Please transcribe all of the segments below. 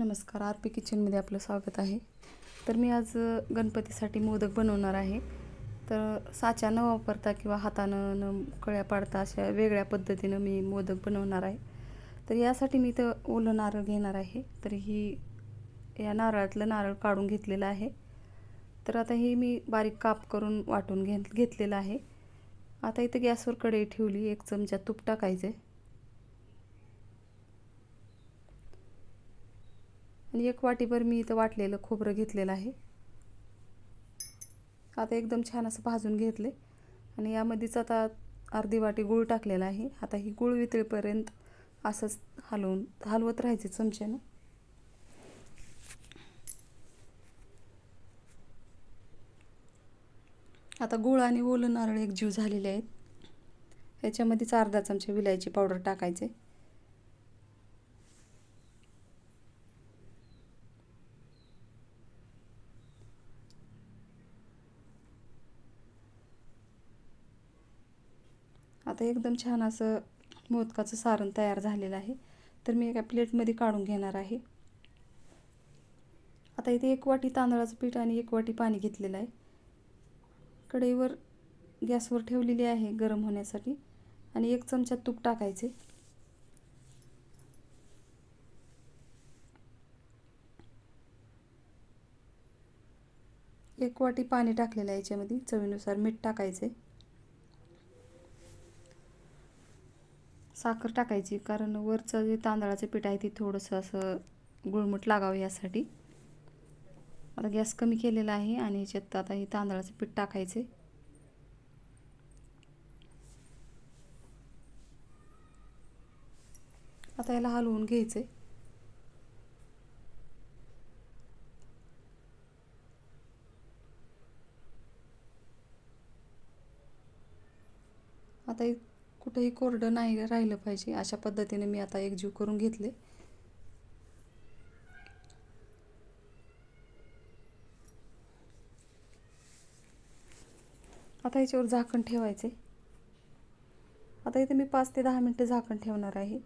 नमस्कार R P किचनमध्ये आपलं स्वागत आहे. तर मी आज गणपतीसाठी मोदक बनवणार आहे. तर साचा न वापरता किंवा हातानं न कळ्या पाडता अशा वेगळ्या पद्धतीनं मी मोदक बनवणार आहे. तर यासाठी मी इथं ओलं नारळ घेणार आहे. तर ही या नारळातलं नारळ काढून घेतलेलं आहे. तर आता हे मी बारीक काप करून वाटून घे घेतलेलं आहे. आता इथं गॅसवर कढई ठेवली एक चमचा तूप आहे आणि एक वाटीभर मी इथं वाटलेलं खोबरं घेतलेलं आहे. आता एकदम छान असं भाजून घेतले आणि यामध्येच आता अर्धी वाटी गूळ टाकलेला आहे. आता ही गूळ वितळेपर्यंत असंच हलवून हलवत राहायचे चमच्यानं. आता गूळ आणि ओलं नारळ एक जीव झालेले आहेत. ह्याच्यामध्येच अर्धा चमचा विलायची पावडर टाकायचे. आता एकदम छान असं मोदकाचं सारण तयार झालेलं आहे. तर मी एका प्लेटमध्ये काढून घेणार आहे. आता इथे एक वाटी तांदळाचं पीठ आणि एक वाटी पाणी घेतलेलं आहे. कढईवर गॅसवर ठेवलेली आहे गरम होण्यासाठी. आणि एक चमचा तूप टाकायचे. एक वाटी पाणी टाकलेलं आहे याच्यामध्ये. चवीनुसार मीठ टाकायचे. साखर टाकायची कारण वरचं जे तांदळाचं पीठ आहे ते थोडंसं असं गुळमुट लागावं यासाठी. आता गॅस कमी केलेला आहे आणि ह्याच्यात आता हे तांदळाचं पीठ टाकायचे आता याला हलवून घ्यायचे आता कुठेही कोरडं नाही राहिलं पाहिजे. अशा पद्धतीने मी आता एकजीव करून घेतले. आता याच्यावर झाकण ठेवायचे. आता इथे मी पाच ते दहा मिनटं झाकण ठेवणार आहे.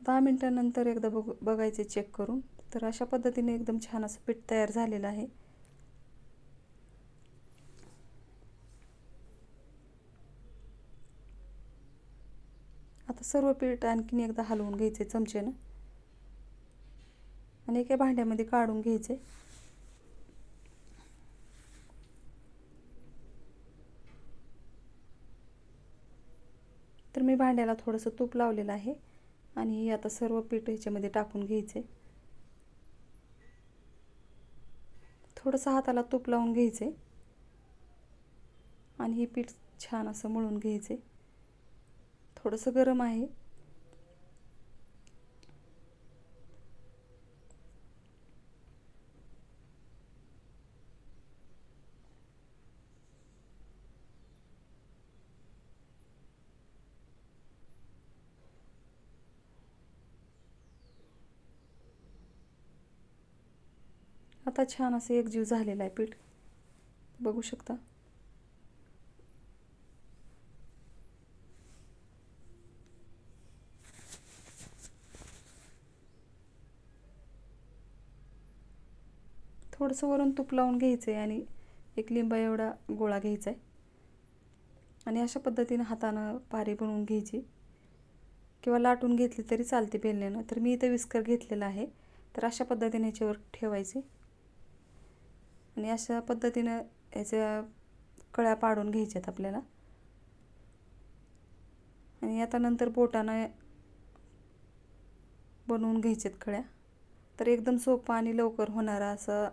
दहा मिनटानंतर एकदा बघ बघायचे चेक करून. तर अशा पद्धतीने एकदम छान असं पीठ तयार झालेलं आहे. आता सर्व पीठ आणखीन एकदा हलवून घ्यायचे चमचेनं. आणि एका भांड्यामध्ये काढून घ्यायचे. तर मी भांड्याला थोडंसं तूप लावलेलं आहे आणि हे आता सर्व पीठ ह्याच्यामध्ये टाकून घ्यायचे. थोडंसं हाताला तूप लावून घ्यायचे. आणि हे पीठ छान असं मळून घ्यायचे. थोडंसं गरम आहे. आता छान असं एकजीव झालेला आहे पीठ. बघू शकता. थोडंसं वरून तूप लावून घ्यायचं आहे आणि एक लिंबा एवढा गोळा घ्यायचा आहे आणि अशा पद्धतीनं हातानं पारी बनवून घ्यायची. किंवा लाटून घेतली तरी चालते बेलण्यानं. तर मी इथं विस्कर घेतलेला आहे. तर अशा पद्धतीने याच्यावर ठेवायचे. आणि अशा पद्धतीनं ह्याच्या कळ्या पाडून घ्यायच्यात आपल्याला. आणि आता नंतर बोटानं बनवून घ्यायच्यात कळ्या. तर एकदम सोपा आणि लवकर होणारा असा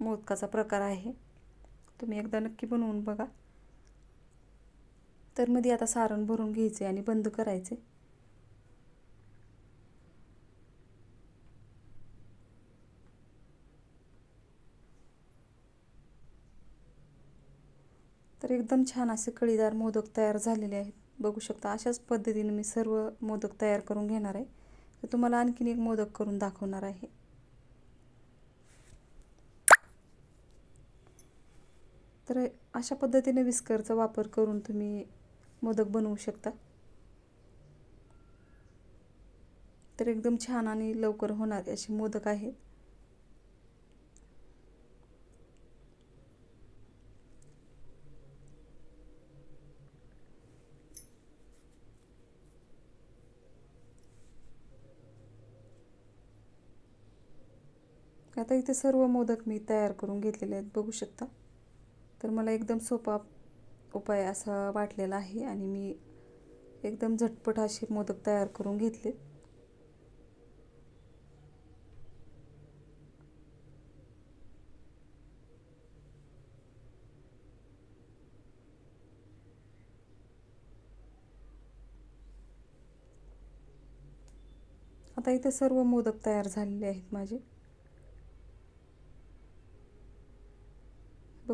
मोदकाचा प्रकार आहे. तुम्ही एकदा नक्की बनवून बघा. तर मध्ये आता सारण भरून घ्यायचे आणि बंद करायचे तर एकदम छान असे कळीदार मोदक तयार झालेले आहेत. बघू शकता अशाच पद्धतीने मी सर्व मोदक तयार करून घेणार आहे. तर तुम्हाला आणखीन एक मोदक करून दाखवणार आहे. तर अशा पद्धतीने विस्करचा वापर करून तुम्ही मोदक बनवू शकता. तर एकदम छान आणि लवकर होणार असे मोदक आहेत. आता इथे सर्व मोदक मी तयार करून घेतलेले आहेत बघू शकता. तर मला एकदम सोपा उपाय असा वाटलेला आहे आणि मी एकदम झटपट असे मोदक तयार करून घेतले. आता इथे सर्व मोदक तयार झालेले आहेत माझे.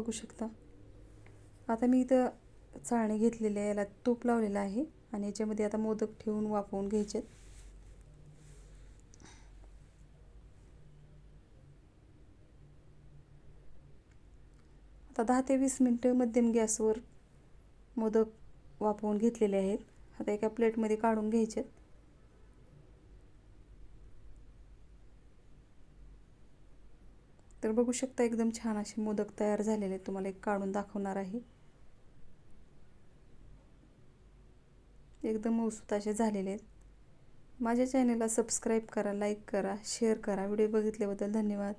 बघू शकता. आता मी इथं चाळणी घेतलेली आहे याला तूप लावलेलं आहे आणि याच्यामध्ये आता मोदक ठेवून वाफवून घ्यायचे आता दहा ते वीस मिनटं मध्यम गॅसवर मोदक वाफवून घेतलेले आहेत. आता एका प्लेटमध्ये काढून घ्यायचे तर बघू शकता एकदम छान असे मोदक तयार झालेले तुम्हाला एक काढून दाखवणार आहे. एकदम मौसूत असे झालेले आहेत. माझ्या चॅनलला सबस्क्राईब करा लाईक करा शेअर करा. व्हिडिओ बघितल्याबद्दल धन्यवाद.